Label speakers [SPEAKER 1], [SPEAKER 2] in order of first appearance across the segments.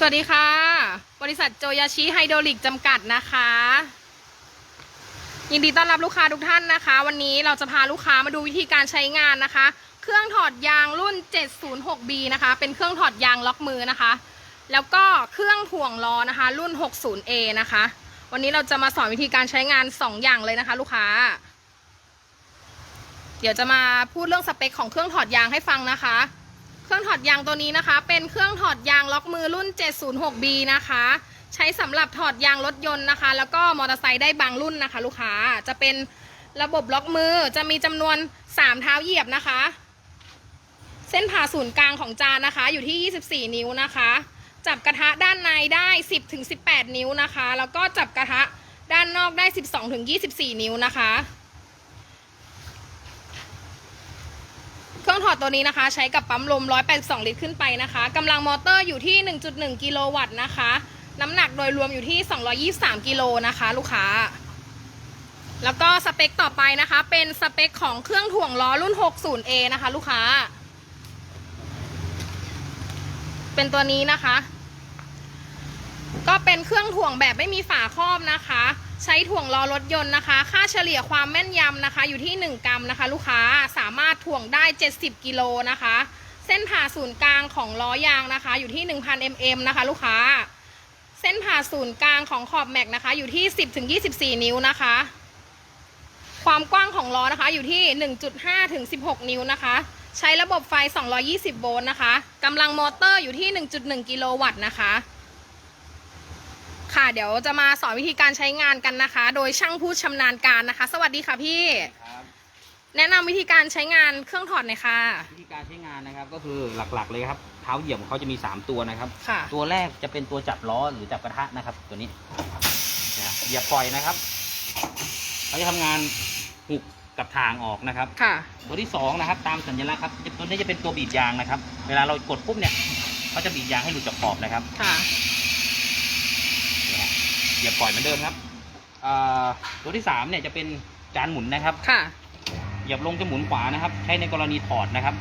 [SPEAKER 1] สวัสดีค่ะ บริษัทโจยาชิไฮโดรลิกจำกัดนะคะ ยินดีต้อนรับลูกค้าทุกท่านนะคะ วันนี้เราจะพาลูกค้ามาดูวิธีการใช้งานนะคะ เครื่องถอดยางรุ่น 706B นะคะ เป็นเครื่องถอดยางล็อกมือนะคะ แล้วก็เครื่องถ่วงล้อนะคะ รุ่น 60A นะคะ วันนี้เราจะมาสอนวิธีการใช้งาน 2 อย่างเลยนะคะ ลูกค้า เดี๋ยวจะมาพูดเรื่องสเปคของเครื่องถอดยางให้ฟังนะคะ เครื่องถอดยางตัวนี้นะคะ เป็นเครื่องถอดยางล็อกมือรุ่น 706B นะคะ ใช้สำหรับถอดยางรถยนต์นะคะ แล้วก็มอเตอร์ไซค์ได้บางรุ่นนะคะ ลูกค้าจะเป็นระบบล็อกมือจะมีจำนวน 3 เท้าเหยียบนะคะ เส้นผ่าศูนย์กลางของจานนะคะ อยู่ที่ 24 นิ้วนะคะ จับกระทะด้านในได้ 10ถึง18 นิ้วนะคะ แล้วก็จับกระทะด้านนอกได้ 12ถึง24 นิ้วนะคะ เครื่องถอดตัวนี้นะคะ ใช้กับปั๊มลม 182 ลิตรขึ้นไปนะคะกำลังมอเตอร์อยู่ที่ 1.1 กิโลวัตต์นะคะ น้ำหนักโดยรวมอยู่ที่ 223 กิโลนะคะ ลูกค้า แล้วก็สเปคต่อไปนะคะ เป็นสเปคของเครื่องถ่วงล้อรุ่น 60A นะคะ ลูกค้า เป็นตัวนี้นะคะ ก็เป็นเครื่องถ่วงแบบไม่มีฝาครอบนะคะ ใช้ถ่วงล้อรถยนต์นะคะ ค่าเฉลี่ยความแม่นยำนะคะ อยู่ที่ 1 กรัมนะคะ ลูกค้าสามารถถ่วงได้ 70 กิโลนะคะ เส้นผ่าศูนย์กลางของล้อยางนะคะ อยู่ที่ 1,000 mm นะคะ ลูกค้า เส้นผ่าศูนย์กลางของขอบแม็กนะคะ อยู่ที่ 10ถึง24 นิ้วนะคะ ความกว้างของล้อนะคะ อยู่ที่ 1.5ถึง16 นิ้วนะคะ ใช้ระบบไฟ 220 โวลต์นะคะกำลังมอเตอร์อยู่ที่ 1.1 กิโลวัตต์นะคะ ค่ะ เดี๋ยวจะมาสอนวิธีการใช้งานกันนะคะ โดยช่างผู้ชำนาญการนะคะ สวัสดีค่ะพี่
[SPEAKER 2] ครับ
[SPEAKER 1] แนะนำวิธีการใช้งานเครื่องถอดหน่อยค่ะ
[SPEAKER 2] วิธีการใช้งานนะครับก็คือหลักๆเลยครับเท้าเหยียบของเขาจะมี 3 ตัวนะครับ
[SPEAKER 1] ค่ะ
[SPEAKER 2] ตัวแรกจะเป็นตัวจับล้อหรือจับกระทะนะครับ ตัวนี้นะอย่าปล่อยนะครับเขาจะทำงานหุกกับทางออกนะครับ
[SPEAKER 1] ค่ะ
[SPEAKER 2] ตัวที่สองนะครับตามสัญลักษณ์ครับตัวนี้จะเป็นตัวบีบยางนะครับ เวลาเรากดปุ๊บเนี่ยเขาจะบีบยางให้หลุดจากขอบนะครับ
[SPEAKER 1] ค่ะ
[SPEAKER 2] นี่ฮะ อย่าปล่อยเหมือนเดิมครับอ่าตัวที่สามเนี่ยจะเป็นจานหมุนนะครับ
[SPEAKER 1] ค่ะ
[SPEAKER 2] เหยียบลงจะหมุนขวานะครับ ใช้ในกรณีถอดนะครับ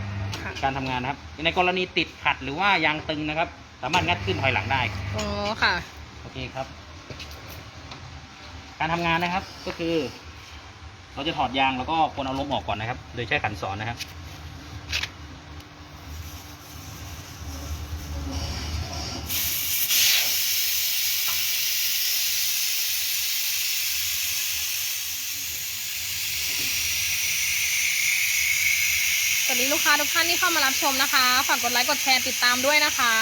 [SPEAKER 1] ค่ะ
[SPEAKER 2] การทำงานนะครับ ในกรณีติดขัดหรือว่ายางตึงนะครับ สามารถงัดขึ้นถอยหลังได้
[SPEAKER 1] อ๋อ ค่ะ
[SPEAKER 2] โอเคครับ การทำงานนะครับก็คือ เราจะถอดยางแล้วก็คนเอาลมออกก่อนนะครับ โดยใช้ขันสอนนะครับ
[SPEAKER 1] สวัสดีลูก ค้าทุกท่านที่เข้ามารับชมนะคะ ฝากกดไลค์กดแชร์ติดตามด้วยนะคะ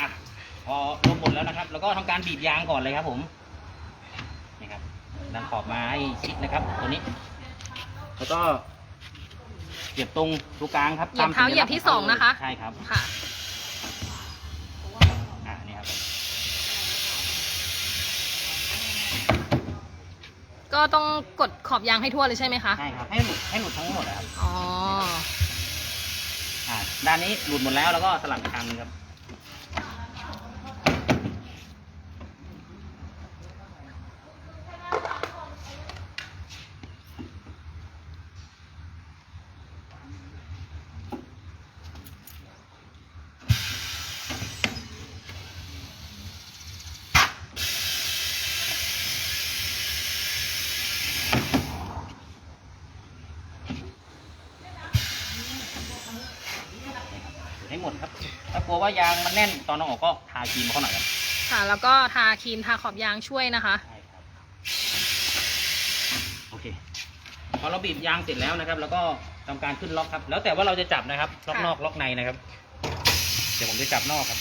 [SPEAKER 2] อะพอลมหมดแล้วนะครับ แล้วก็ทำการบีบยางก่อนเลยครับผมนี่ครับดันขอบมาให้ชิดนะครับ ตัวนี้ แล้วก็เหยียบตรงตรงกลางครับ
[SPEAKER 1] เหยียบเท้าเหยียบที่สองนะคะ
[SPEAKER 2] ใช่ครับ
[SPEAKER 1] ค่ะ
[SPEAKER 2] อ่านี่ครับ
[SPEAKER 1] ก็ต้องกดขอบยางให้ทั่วเลยใช่ไหมคะ
[SPEAKER 2] ใช่ครับให้หลุดให้หลุดทั้งหมดนะครับ
[SPEAKER 1] อ๋อ
[SPEAKER 2] อ่าด้านนี้หลุดหมดแล้วแล้วก็สลับอีกทางหนึงครับ ให้หมดครับ ถ้า กลัวว่ายางมันแน่นตอนเอาออกก็ทาครีมมาเขาหน่อยครับ
[SPEAKER 1] ค่ะ แล้วก็ทาครีมทาขอบยางช่วยนะคะ
[SPEAKER 2] ใช่ครับโอเคพอเราบีบยางเสร็จแล้วนะครับ แล้วก็ทำการขึ้นล็อกครับ แล้วแต่ว่าเราจะจับนะครับล็อก
[SPEAKER 1] ค่ะ
[SPEAKER 2] นอกล็อกในนะครับ เดี๋ยวผมจะจับนอกครับ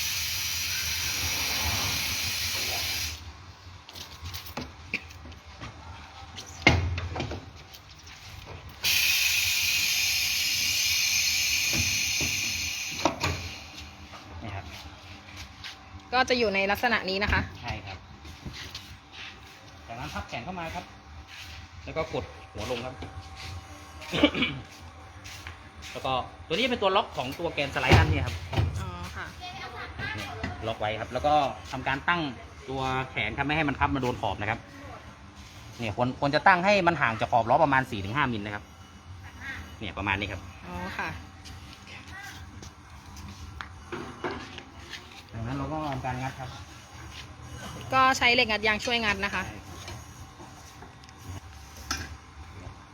[SPEAKER 1] ก็จะอยู่ในลักษณะนี้นะคะ
[SPEAKER 2] ใช่ครับ จากนั้นพับแขนเข้ามาครับ แล้วก็กดหัวลงครับ แล้วก็ตัวนี้เป็นตัวล็อกของตัวแกนสไลด์นั่นเนี่ยครับ
[SPEAKER 1] อ๋อค่ะ
[SPEAKER 2] เนี่ยล็อกไว้ครับ แล้วก็ทำการตั้งตัวแขนครับไม่ให้มันพับมาโดนขอบนะครับ เนี่ยควรควรจะตั้งให้มันห่างจากขอบล้อประมาณ4-5มิลนะครับ เนี่ยประมาณนี้ครับ
[SPEAKER 1] อ๋อค่ะ
[SPEAKER 2] นั้นเราก็ทำการงัดครับ
[SPEAKER 1] ก็ใช้เหล็กงัดยางช่วยงัดนะคะ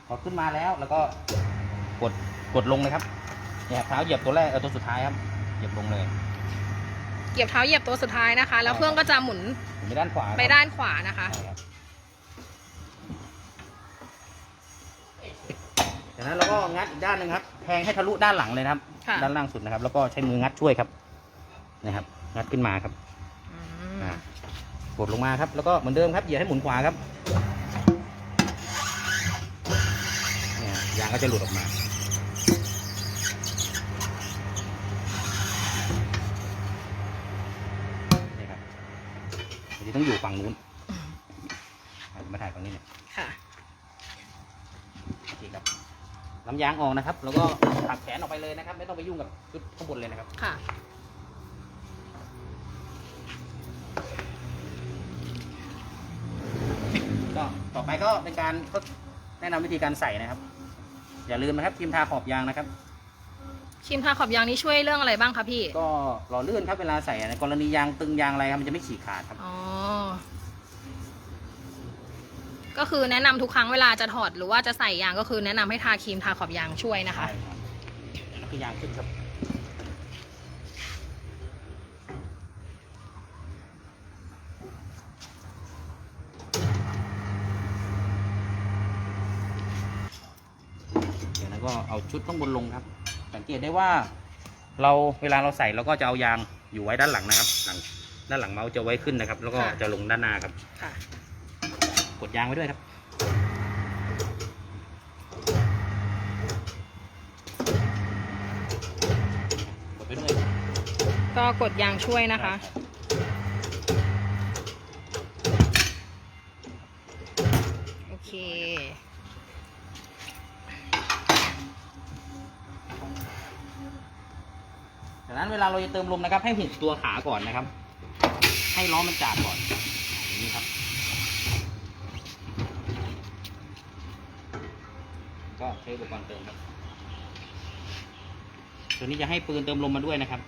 [SPEAKER 2] พอขึ้นมาแล้วแล้วก็กดกดลงเลยครับเนี่ยเท้าเหยียบตัวแรกเออตัวสุดท้ายครับเหยียบลงเลย
[SPEAKER 1] เหยียบเท้าเหยียบตัวสุดท้ายนะคะ แล้วเครื่องก็จะหมุน
[SPEAKER 2] หมุนไปด้านขวาครับ
[SPEAKER 1] ไปด้านขวานะคะ
[SPEAKER 2] ใช่ครับจากนั้นเราก็งัดอีกด้านหนึ่งครับแทงให้ทะลุด้านหลังเลยนะครับ
[SPEAKER 1] ค่ะ
[SPEAKER 2] ด้านล่างสุดนะครับ แล้วก็ใช้มืองัดช่วยครับนะครับ งัดขึ้นมาครับ
[SPEAKER 1] อืม
[SPEAKER 2] อะกดลงมาครับ แล้วก็เหมือนเดิมครับเหยียดให้หมุนขวาครับเนี่ยยางก็จะหลุดออกมานี่ครับทีนี้ต้องอยู่ฝั่งนู้นอะมาถ่ายฝั่งนี้เนี่ย
[SPEAKER 1] ค่ะ
[SPEAKER 2] โอเคครับน้ำยางออกนะครับ แล้วก็ถักแขนออกไปเลยนะครับ ไม่ต้องไปยุ่งกับชุดข้างบนเลยนะครับ
[SPEAKER 1] ค่ะ
[SPEAKER 2] ก็เป็นการทดแนะนำวิธีการใส่นะครับ อย่าลืมนะครับครีมทาขอบยางนะครับ
[SPEAKER 1] ครีมทาขอบยางนี้ช่วยเรื่องอะไรบ้างคะพี่
[SPEAKER 2] ก็หล่อลื่นครับเวลาใส่ในกรณียางตึงยางอะไรครับมันจะไม่ฉีกขาดครับ
[SPEAKER 1] อ๋อ ก็คือแนะนำทุกครั้งเวลาจะถอดหรือว่าจะใส่ยางก็คือแนะนำให้ทาครีมทาขอบยางช่วยนะคะ
[SPEAKER 2] ใช่ครับนั่นคือยางขึ้นครับเดี๋ยวนั้น ก็เอาชุดข้างบนลงครับ สังเกตได้ว่าเราเวลาเราใส่เราก็จะเอายางอยู่ไว้ด้านหลังนะครับหลังด้านหลังเมาส์จะไว้ขึ้นนะครับ แล้วก็
[SPEAKER 1] ค่ะ
[SPEAKER 2] จะลงด้านหน้าครับ
[SPEAKER 1] ค่ะ
[SPEAKER 2] กดยางไว้ด้วยครับ กดไปด้วย
[SPEAKER 1] ก็กดยางช่วยนะคะโอ
[SPEAKER 2] นั้นเวลาเราจะเติมลมนะครับ ให้หุบตัวขาก่อนนะครับ ให้ล้อมันจากก่อนอย่างนี้ครับ ก็ใช้อุปกรณ์เติมครับ ตัวนี้จะให้ปืนเติมลมมาด้วยนะครับ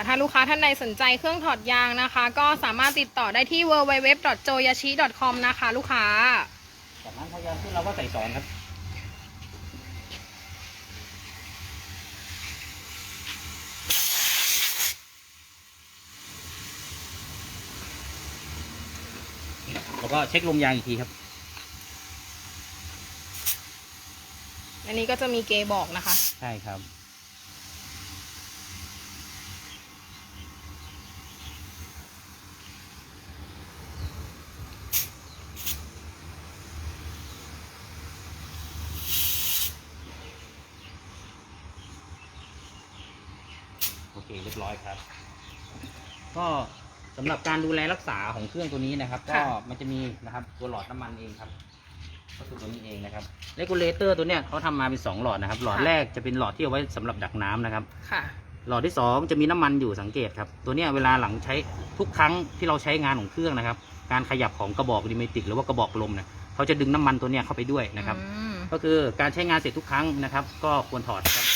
[SPEAKER 1] ค่ะถ้าลูกค้าท่านใดสนใจเครื่องถอดยางนะคะ ก็สามารถติดต่อได้ที่ www.joyashi.com นะคะ ลูกค้า
[SPEAKER 2] จากนั้นพยายามขึ้นเราก็ใส่สอนครับแล้วก็เช็คลมยางอีกทีครับ
[SPEAKER 1] อันนี้ก็จะมีเกย์บอกนะคะ
[SPEAKER 2] ใช่ครับ เคเรียบร้อยครับ ก็สำหรับการดูแลรักษาของเครื่องตัวนี้นะครับ ก็
[SPEAKER 1] ค่ะ
[SPEAKER 2] มันจะมีนะครับตัวหลอดน้ำมันเองครับก็คือตัวนี้เองนะครับเลกูเลเตอร์ตัวเนี้ยเขาทำมาเป็นสองหลอดนะครับ หลอดแรกจะเป็นหลอดที่เอาไว้สำหรับดักน้ำนะครับ
[SPEAKER 1] ค่ะ
[SPEAKER 2] หลอดที่สองจะมีน้ำมันอยู่สังเกตครับ ตัวเนี้ยเวลาหลังใช้ทุกครั้งที่เราใช้งานของเครื่องนะครับ การขยับของกระบอกดิเมติกหรือว่ากระบอกลมเนี่ยเขาจะดึงน้ำมันตัวเนี้ยเข้าไปด้วยนะครับ
[SPEAKER 1] อืม
[SPEAKER 2] ก็คือการใช้งานเสร็จทุกครั้งนะครับ ก็ควรถอดครับ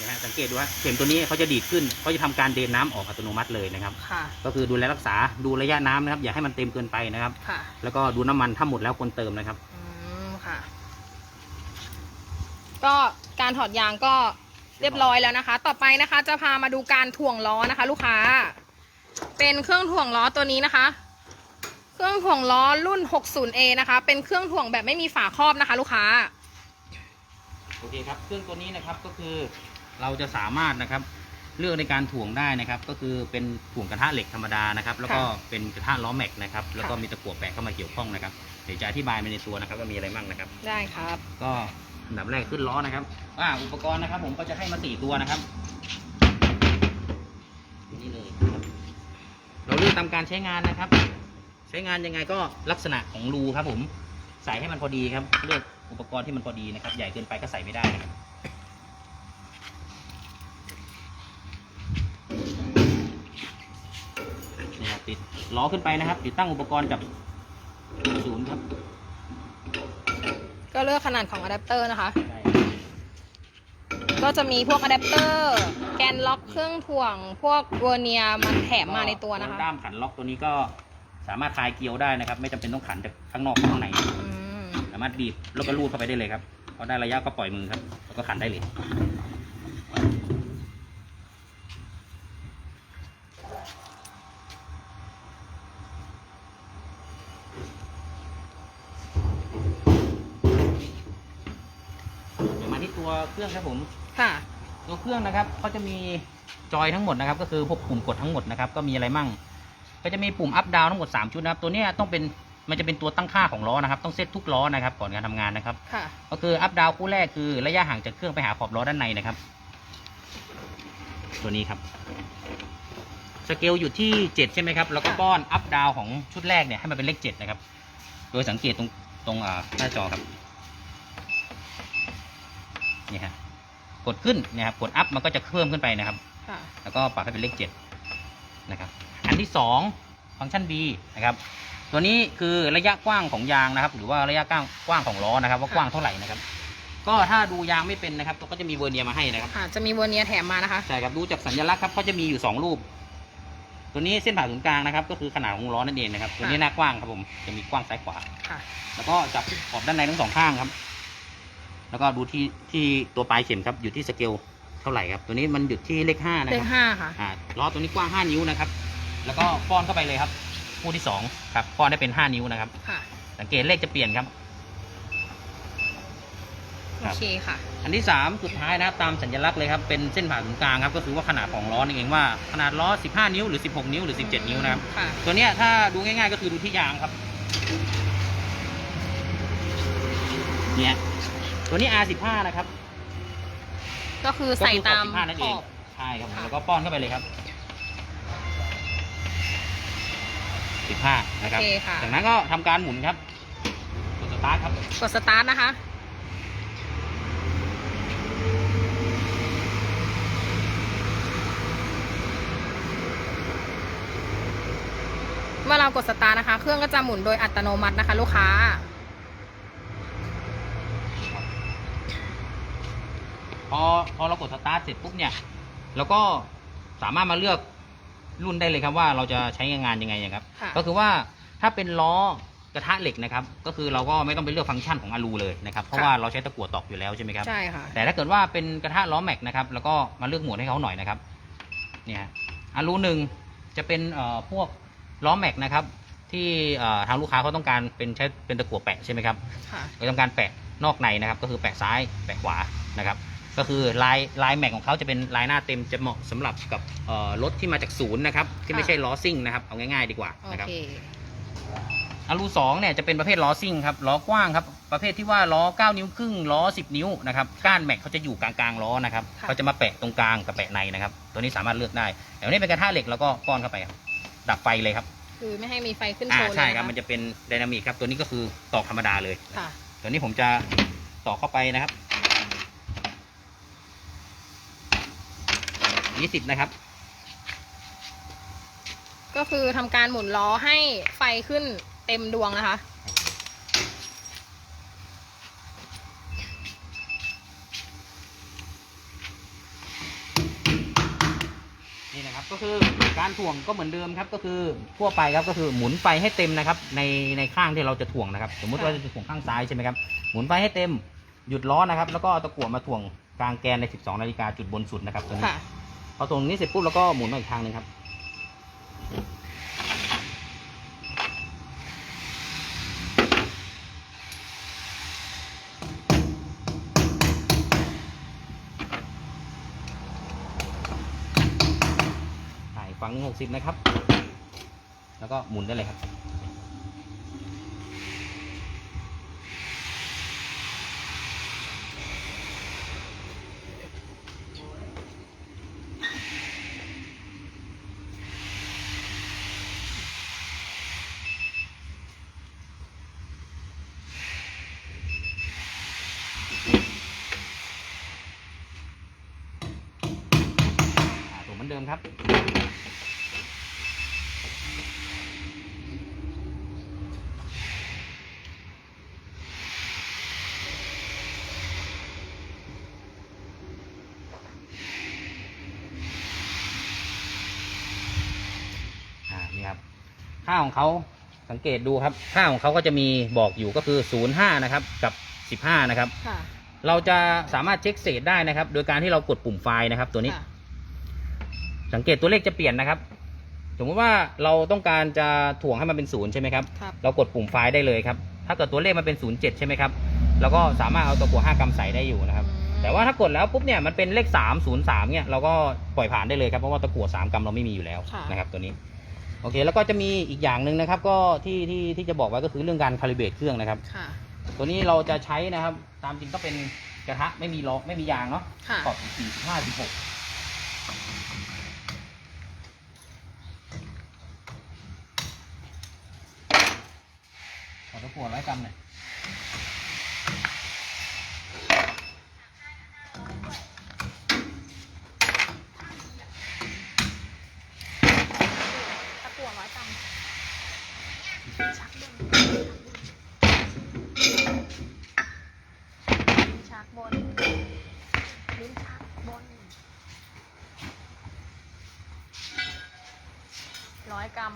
[SPEAKER 2] นะฮะสังเกตดูว่าเข็มตัวนี้เขาจะดีดขึ้นเขาจะทำการเดนน้ำออกอัตโนมัติเลยนะครับ
[SPEAKER 1] ค่ะ
[SPEAKER 2] ก็คือดูแลรักษาดูระยะน้ำนะครับ อย่าให้มันเต็มเกินไปนะครับ
[SPEAKER 1] ค่ะ
[SPEAKER 2] แล้วก็ดูน้ำมันถ้าหมดแล้วควรเติมนะครับ
[SPEAKER 1] อืมค่ะ ก็การถอดยางก็เรียบร้อยแล้วนะคะ ต่อไปนะคะ จะพามาดูการถ่วงล้อนะคะ ลูกค้า เป็นเครื่องถ่วงล้อตัวนี้นะคะ เครื่องถ่วงล้อรุ่น 60A นะคะ เป็นเครื่องถ่วงแบบไม่มีฝาครอบนะคะ ลูกค้า
[SPEAKER 2] โอเคครับ เครื่องตัวนี้นะครับก็คือ เราจะสามารถนะครับเลือกในการถ่วงได้นะครับ ก็คือเป็นถ่วงกระทะเหล็กธรรมดานะครับ แล้วก็เป็นกระทะล้อแม็กนะครับแล้วก็มีตะกั่วแปะเข้ามาเกี่ยวข้องนะครับเดี๋ยวจะอธิบายไปในตัวนะครับว่ามีอะไรบ้างนะครับ
[SPEAKER 1] ได้ครับ
[SPEAKER 2] ก็อันดับแรกขึ้นล้อนะครับอ่าอุปกรณ์นะครับ ผมก็จะให้มาสี่ตัวนะครับนี่เลยครับเราเลือกตามการใช้งานนะครับ ใช้งานยังไงก็ลักษณะของรูครับ ผมใส่ให้มันพอดีครับ เลือกอุปกรณ์ที่มันพอดีนะครับ ใหญ่เกินไปก็ใส่ไม่ได้นะครับ นี่ครับติด ล้อขึ้นไปนะครับ ติดตั้งอุปกรณ์จับศูนย์ครับ
[SPEAKER 1] ก็เลือกขนาดของอะแดปเตอร์นะคะ
[SPEAKER 2] ใช่
[SPEAKER 1] ก็จะมีพวกอะแดปเตอร์แกนล็อกเครื่องถ่วง พวกเวอร์เนียร์มันแถมมาในตัวนะคะ
[SPEAKER 2] ด้ามขันล็อกตัวนี้ก็สามารถคลายเกลียวได้นะครับ ไม่จำเป็นต้องขันจากข้างนอกเข้าข้างใน
[SPEAKER 1] อืม
[SPEAKER 2] สามารถบีบแล้วก็ลูดเข้าไปได้เลยครับพอได้ระยะก็ปล่อยมือครับ แล้วก็ขันได้เลย เดี๋ยวมาที่ตัวเค รื่องครับผม
[SPEAKER 1] ค่ะ
[SPEAKER 2] ตัวเครื่องนะครับก็จะมีจอยทั้งหมดนะครับ ก็คือพวกปุ่มกดทั้งหมดนะครับ ก็มีอะไรมั่ง ก็จะมีปุ่มอัพดาวทั้งหมด3ชุดนะครับ ตัวเนี้ยต้องเป็นมันจะเป็นตัวตั้งค่าของล้อนะครับ ต้องเซตทุกล้อนะครับ ก่อนการทำงานนะครับ
[SPEAKER 1] ค่ะ
[SPEAKER 2] ก็คืออัพดาวคู่แรกคือระยะห่างจากเครื่องไปหาขอบล้อด้านในนะครับ ตัวนี้ครับสเกลอยู่ที่ 7 ใช่ไหมครับ แล้วก็
[SPEAKER 1] ค่ะ
[SPEAKER 2] ป้อนอัพดาวของชุดแรกเนี่ยให้มันเป็นเลข7นะครับ โดยสังเกตตรงตรงอ่าหน้าจอครับ นี่ฮะกดขึ้นเนะครับกดอัพมันก็จะเพิ่มขึ้นไปนะครับ
[SPEAKER 1] ค่ะ
[SPEAKER 2] แล้วก็ปรับให้เป็นเลขเจ็ดนะครับ อันที่สองฟังก์ชัน B นะครับ ตัวนี้คือระยะกว้างของยางนะครับ หรือว่าระยะกว้างกว้างของล้อนะครับ ว่ากว้างเท่าไหร่นะครับ ก็ถ้าดูยางไม่เป็นนะครับก็จะมีเวอร์เนียร์มาให้นะครับ
[SPEAKER 1] ค่ะจะมีเวอร์เนียร์แถมมานะคะ
[SPEAKER 2] ใช่ครับดูจากสัญลักษณ์ครับเขาจะมีอยู่สองรูป ตัวนี้เส้นผ่าศูนย์กลางนะครับ ก็คือขนาดของล้อนั่นเองนะครับ ตัวนี้หน้ากว้างครับผมจะมีกว้างซ้ายขวา
[SPEAKER 1] ค่ะ
[SPEAKER 2] แล้วก็จับขอบด้านในทั้งสองข้างครับ แล้วก็ดูที่ที่ตัวปลายเข็มครับอยู่ที่สเกลเท่าไหร่ครับ ตัวนี้มันหยุดที่เลขห้านะ
[SPEAKER 1] เล
[SPEAKER 2] ครั
[SPEAKER 1] ข
[SPEAKER 2] บ
[SPEAKER 1] ห้าค่ะ
[SPEAKER 2] อ่าล้อตัวนี้กว้าง5นิ้วนะครับ แล้วก็ป้อนเข้าไปเลยครับคู่ที่2ครับป้อนได้เป็น5นิ้วนะครับ
[SPEAKER 1] ค่ะ
[SPEAKER 2] สังเกตเลขจะเปลี่ยนครับ ค
[SPEAKER 1] โอ
[SPEAKER 2] รับ
[SPEAKER 1] เคค่ะ
[SPEAKER 2] อันที่ 3 สุดท้ายนะครับตามสัญลักษณ์เลยครับ เป็นเส้นผ่าศูนย์กลางครับ ก็คือว่าขนาดของล้อนั่นเองว่าขนาดล้อ 15 นิ้วหรือ 16 นิ้วหรือ 17 นิ้วนะครับ
[SPEAKER 1] ค่ะ
[SPEAKER 2] ตัวเนี้ยถ้าดูง่ายๆก็คือดูที่ยางครับ เนี่ย ตัวนี้ R15 นะครับ
[SPEAKER 1] ก็คือใส่ตาม
[SPEAKER 2] ก็คือขอบ15นั่น
[SPEAKER 1] ข
[SPEAKER 2] เอ
[SPEAKER 1] องบ
[SPEAKER 2] ใช่ครับผม
[SPEAKER 1] ค่ะ
[SPEAKER 2] แล้วก็ป้อนเข้าไปเลยครับ 15 นะครับ
[SPEAKER 1] โอเคค่ะ
[SPEAKER 2] จากนั้นก็ทำการหมุนครับกดสตาร์ทครับ
[SPEAKER 1] กดสตาร์ทนะคะ เมื่อเรากดสตาร์ทนะคะ เครื่องก็จะหมุนโดยอัตโนมัตินะคะ ลูกค้า
[SPEAKER 2] พอพอเรากดสตาร์ทเสร็จปุ๊บเนี่ยเราก็สามารถมาเลือกรุ่นได้เลยครับว่าเราจะใช้งานยังไงนะครับ
[SPEAKER 1] ค่ะ
[SPEAKER 2] ก็คือว่าถ้าเป็นล้อกระทะเหล็กนะครับ ก็คือเราก็ไม่ต้องไปเลือกฟังก์ชันของอลูเลยนะครับเพราะว่าเราใช้ตะกั่วตอกอยู่แล้วใช่ไหมครับ
[SPEAKER 1] ใช่ค่ะ
[SPEAKER 2] แต่ถ้าเกิดว่าเป็นกระทะล้อแม็กนะครับ แล้วก็มาเลือกโหมดให้เขาหน่อยนะครับ เนี่ยอลูหนึ่งจะเป็นเอ่อพวกล้อแม็กนะครับ ที่เอ่อทางลูกค้าเขาต้องการเป็นใช้เป็นตะกั่วแปะใช่ไหมครับ
[SPEAKER 1] ค่ะ
[SPEAKER 2] เราต้องการแปะนอกในนะครับ ก็คือแปะซ้ายแปะขวานะครับ ก็คือลายลายแม็กของเขาจะเป็นลายหน้าเต็มจะเหมาะสำหรับกับเอ่อรถที่มาจากศูนย์นะครับที่ไม่ใช่ล้อซิ่งนะครับเอาง่ายๆดีกว่า
[SPEAKER 1] โอ
[SPEAKER 2] นะครับ
[SPEAKER 1] เค
[SPEAKER 2] อลูสองเนี่ยจะเป็นประเภทล้อซิ่งครับล้อกว้างครับประเภทที่ว่าล้อ9นิ้วครึ่งล้อ10 นิ้วนะครับก้านแม็กเขาจะอยู่กลางๆล้อนะครับ
[SPEAKER 1] ค่ะ
[SPEAKER 2] เขาจะมาแปะตรงกลางกับแปะในนะครับตัวนี้สามารถเลือกได้แต่วันนี้เป็นกระทะเหล็กแล้วก็ป้อนเข้าไปครับดับไฟเลยครับ
[SPEAKER 1] คือไม่ให้มีไฟขึ้นโช
[SPEAKER 2] อ่า
[SPEAKER 1] ว์เลย
[SPEAKER 2] ใช่
[SPEAKER 1] นะะ
[SPEAKER 2] ครับมันจะเป็นไดนามิกครับ ตัวนี้ก็คือตอกธรรมดาเลย
[SPEAKER 1] ค่ะ
[SPEAKER 2] ตัวนี้ผมจะต่อเข้าไปนะครับ ยี่สิบนะครับ
[SPEAKER 1] ก็คือทำการหมุนล้อให้ไฟขึ้นเต็มดวงนะคะ
[SPEAKER 2] นี่นะครับก็คือการถ่วงก็เหมือนเดิมครับก็คือทั่วไปครับก็คือหมุนไฟให้เต็มนะครับ ในในข้างที่เราจะถ่วงนะครับ สมมุติว่าจะถ่วงข้างซ้ายใช่ไหมครับหมุนไฟให้เต็มหยุดล้อนะครับ แล้วก็เอาตะกั่วมาถ่วงกลางแกนใน 12 นาฬิกาจุดบนสุดนะครับตัวนี้
[SPEAKER 1] ค่ะ
[SPEAKER 2] พอตรงนี้เสร็จปุ๊บแล้วก็หมุนมาอีกทางหนึ่งครับถ่ายฝั่งหนึ่งหกสิบนะครับ แล้วก็หมุนได้เลยครับ ค่าของเขาสังเกตดูครับ ค่าของเขาก็จะมีบอกอยู่ก็คือ05นะครับกับ 15 นะครับ
[SPEAKER 1] ค่ะ
[SPEAKER 2] เราจะสามารถเช็คเศษได้นะครับ โดยการที่เรากดปุ่มไฟล์นะครับ ตัวนี้
[SPEAKER 1] ค่ะ
[SPEAKER 2] สังเกตตัวเลขจะเปลี่ยนนะครับ สมมติว่าเราต้องการจะถ่วงให้มันเป็นศูนย์ใช่ไหมครับ
[SPEAKER 1] ครับ
[SPEAKER 2] เรากดปุ่มไฟล์ได้เลยครับ ถ้าเกิดตัวเลขมันเป็น07ใช่ไหมครับ เราก็สามารถเอาตัวกัว5กรัมใส่ได้อยู่นะครับ แต่ว่าถ้ากดแล้วปุ๊บเนี่ยมันเป็นเลข 303เนี่ยเราก็ปล่อยผ่านได้เลยครับเพราะว่าตะกั่ว3กรัมเราไม่มีอยู่แล้ว
[SPEAKER 1] ค่ะ
[SPEAKER 2] นะครับตัวนี้ โอเค แล้วก็จะมีอีกอย่างหนึ่งนะครับ ก็ที่ที่ที่จะบอกไว้ก็คือเรื่องการคาลิเบรตเครื่องนะครับ
[SPEAKER 1] ค่ะ
[SPEAKER 2] ตัวนี้เราจะใช้นะครับ ตามจริงก็เป็นกระทะไม่มีล้อไม่มียางเนาะ
[SPEAKER 1] ค่ะ
[SPEAKER 2] ขอบสี่สิบห้าสิบหกขอตะกั่วร้อยกรัมหน่อย
[SPEAKER 1] ตะกั่วร้อยกรัมชักบนลิ้นชักบนลิ้นชักบนร้อยกรัม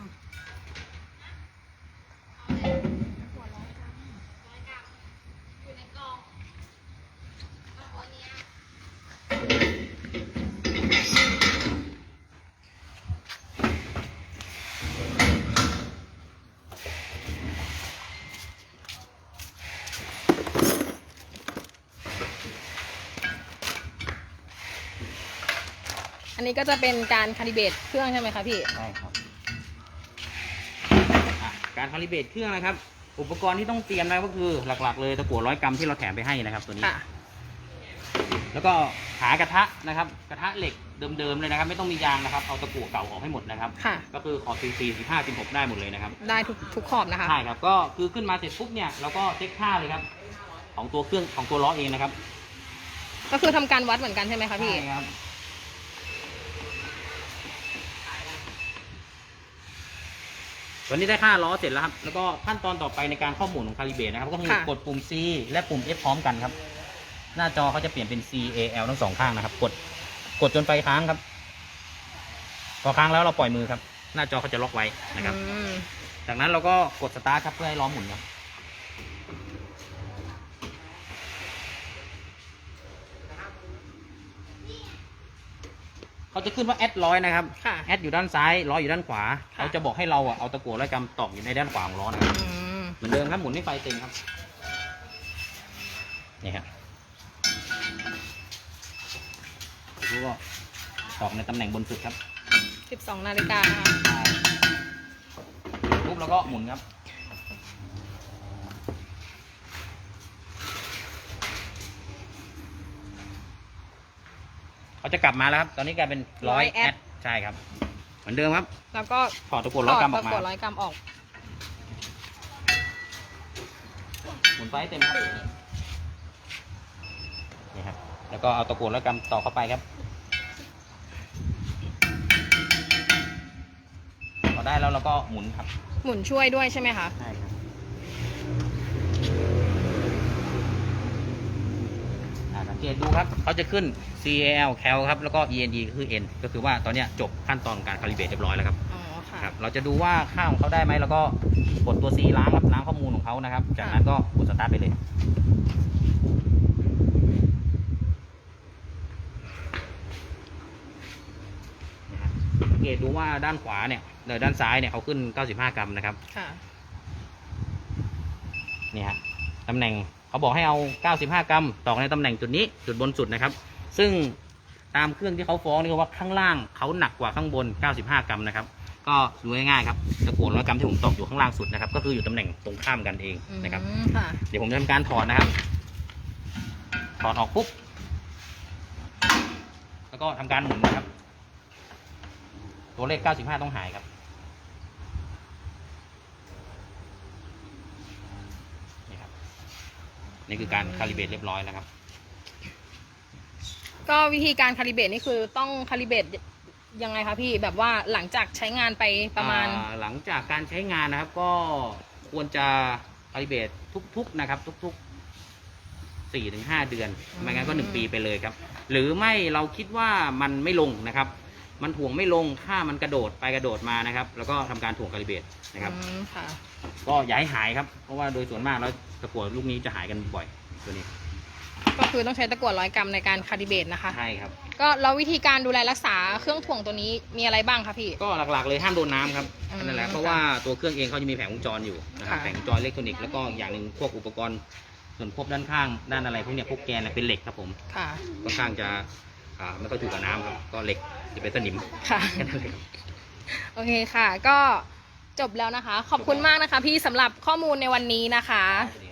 [SPEAKER 1] ตะกั่วร้อยกรัมร้อยกรัมอยู่ในกล่องเอาอันเนี้ย อั นนี้ก็จะเป็นการคาลิเบรตเครื่องใช่ไหมคะพี่
[SPEAKER 2] ได้ครับอะการคาลิเบรตเครื่องนะครับ อุปกรณ์ที่ต้องเตรียมนะก็คือหลัก ๆ เลยตะกั่วร้อยกรัมที่เราแถมไปให้นะครับ ตัวนี้
[SPEAKER 1] ค่ะ
[SPEAKER 2] แล้วก็หากระทะนะครับ กระทะเหล็กเดิมๆเลยนะครับ ไม่ต้องมียางนะครับเอาตะกั่วเก่าออกให้หมดนะครับ
[SPEAKER 1] ค่ะ
[SPEAKER 2] ก็คือขอบสี่สี่สิบห้าสิบหกได้หมดเลยนะครับ
[SPEAKER 1] ได้ทุกทุกขอบนะคะ
[SPEAKER 2] ใช่ครับ ก็คือขึ้นมาเสร็จปุ๊บเนี่ยเราก็เช็คค่าเลยครับ ของตัวเครื่องของตัวล้อเองนะครับ
[SPEAKER 1] ก็คือทำการวัดเหมือนกันใช่ไหมคะพี่
[SPEAKER 2] ใช่ครับ วันนี้ได้ค่าล้อเสร็จแล้วครับ แล้วก็ขั้นตอนต่อไปในการข้อมูลของคาลิเบรตนะครับ ก็คือ
[SPEAKER 1] ค่ะ
[SPEAKER 2] กดปุ่ม C และปุ่ม F พร้อมกันครับ หน้าจอเขาจะเปลี่ยนเป็น C A L ทั้งสองข้างนะครับ กด กดจนไปค้างครับ พอค้างแล้วเราปล่อยมือครับ หน้าจอเขาจะล็อกไว้นะครับ
[SPEAKER 1] อืม
[SPEAKER 2] จากนั้นเราก็กดสตาร์ทครับเพื่อให้ล้อหมุนครับ เขาจะขึ้นว่าแอดร้อยนะครับ
[SPEAKER 1] ค่ะ
[SPEAKER 2] แอดอยู่ด้านซ้ายล้ออยู่ด้านขวา
[SPEAKER 1] ค่ะ
[SPEAKER 2] เขาจะบอกให้เราอะเอาตะกั่วร้อยกรัมตอกอยู่ในด้านขวาของล้อนะครับ
[SPEAKER 1] อืม
[SPEAKER 2] เหมือนเดิมครับหมุนให้ไฟเต็มครับนี่ครับดูก็ตอกในตำแหน่งบนสุดครับ
[SPEAKER 1] สิบสองนาฬิกานะคะ
[SPEAKER 2] ใช่ปุ๊บแล้วก็หมุนครับ เขา จะกลับมาแล้วครับ ตอนนี้กลายเป็นร้อยแอดใช่ครับ เหมือนเดิมครับ
[SPEAKER 1] แล้วก็
[SPEAKER 2] ถอดตะกั่วร้อยกรัมออก
[SPEAKER 1] ตะ
[SPEAKER 2] มา
[SPEAKER 1] กั่วร้อยกรัมออก
[SPEAKER 2] หมุนไฟให้เต็มครับนี่ครับ แล้วก็เอาตะกั่วร้อยกรัมต่อเข้าไปครับ พอได้แล้วเราก็หมุนครับ
[SPEAKER 1] หมุนช่วยด้วยใช่ไหมคะ
[SPEAKER 2] ใช่ครับอ่าสัง เกตดูครับเขาจะขึ้น CAL CAL ครับแล้วก็ END ก็คือ N ก็คือว่าตอนเนี้ยจบขั้นตอนการคาลิเบรตเรียบร้อยแล้วครับ
[SPEAKER 1] อ๋อค่ะ
[SPEAKER 2] ครับเราจะดูว่าค่าของเขาได้ไหมแล้วก็กดตัว C ล้างครับล้างข้อมูลของเขานะครับ จากนั้นก็กดสตาร์ทไปเลยนะครับสังเกตดูว่าด้านขวาเนี่ยเดี๋ยวด้านซ้ายเนี่ยเขาขึ้น 95 กรัมนะครับ
[SPEAKER 1] ค่ะ
[SPEAKER 2] นี่ฮะตำแหน่ง เขาบอกให้เอา 95 กรัมตอกในตำแหน่งจุดนี้จุดบนสุดนะครับ ซึ่งตามเครื่องที่เขาฟ้องนี่ก็ว่าข้างล่างเขาหนักกว่าข้างบน 95 กรัมนะครับ ก็ดูง่ายๆครับตะกั่วร้อยกรัมที่ผมตอกอยู่ข้างล่างสุดนะครับ ก็คืออยู่ตำแหน่งตรงข้ามกันเองนะครับ
[SPEAKER 1] อืมค่ะ
[SPEAKER 2] เดี๋ยวผมจะทำการถอดนะครับ ถอดออกปุ๊บ แล้วก็ทำการหมุนนะครับ ตัวเลข 95 ต้องหายครับ นี่ครับ นี่คือการคาลิเบรตเรียบร้อยแล้วครับ
[SPEAKER 1] ก็วิธีการคาลิเบรตนี่คือต้องคาลิเบรตยังไงคะพี่แบบว่าหลังจากใช้งานไปประมาณ
[SPEAKER 2] อ่หลังจากการใช้งานนะครับ ก็ควรจะคาลิเบตทุกๆนะครับ ทุกๆสี่ถึงห้าเดือน
[SPEAKER 1] อืม
[SPEAKER 2] ไม่งั้นก็หนึ่งปีไปเลยครับ หรือไม่เราคิดว่ามันไม่ลงนะครับ มันถ่วงไม่ลงถ้ามันกระโดดไปกระโดดมานะครับ แล้วก็ทำการถ่วงคาลิเบตนะครับ
[SPEAKER 1] อืมค่ะ
[SPEAKER 2] ก็อย่าให้หายครับเพราะว่าโดยส่วนมากแล้วตะกั่วลูกนี้จะหายกันบ่อยตัวนี้
[SPEAKER 1] ก็คือต้องใช้ตะกั่วร้อยกรัมในการคาลิเบตนะคะ
[SPEAKER 2] ใช่ครับ
[SPEAKER 1] ก็แล้ววิธีการดูแลรักษาเครื่องถ่วงตัวนี้มีอะไรบ้างคะพี่
[SPEAKER 2] ก็หลักๆเลยห้ามโดนน้ำครับ
[SPEAKER 1] อืม
[SPEAKER 2] นั่นแหละเพราะว่าตัวเครื่องเองเขาจะมีแผงวงจรอยู่นะครับ
[SPEAKER 1] ค่ะ
[SPEAKER 2] แผงวงจรอิเล็กทรอนิกส์แล้วก็อย่างหนึ่งพวกอุปกรณ์ส่วนควบด้านข้างด้านอะไรพวกเนี้ยพวกแกนน่ะเป็นเหล็กครับผม
[SPEAKER 1] ค่ะ
[SPEAKER 2] ค่อนข้างจะ อ่าไม่ค่อยถูกกับน้ำครับก็เหล็กจะเป็นสนิม
[SPEAKER 1] ค่ะ
[SPEAKER 2] แค่นั้นเลยครับ
[SPEAKER 1] โอเคค่ะ ก็จบแล้วนะคะ ขอบคุณมากนะคะ พี่สำหรับข้อมูลในวันนี้นะคะ
[SPEAKER 2] สวัสดีครับ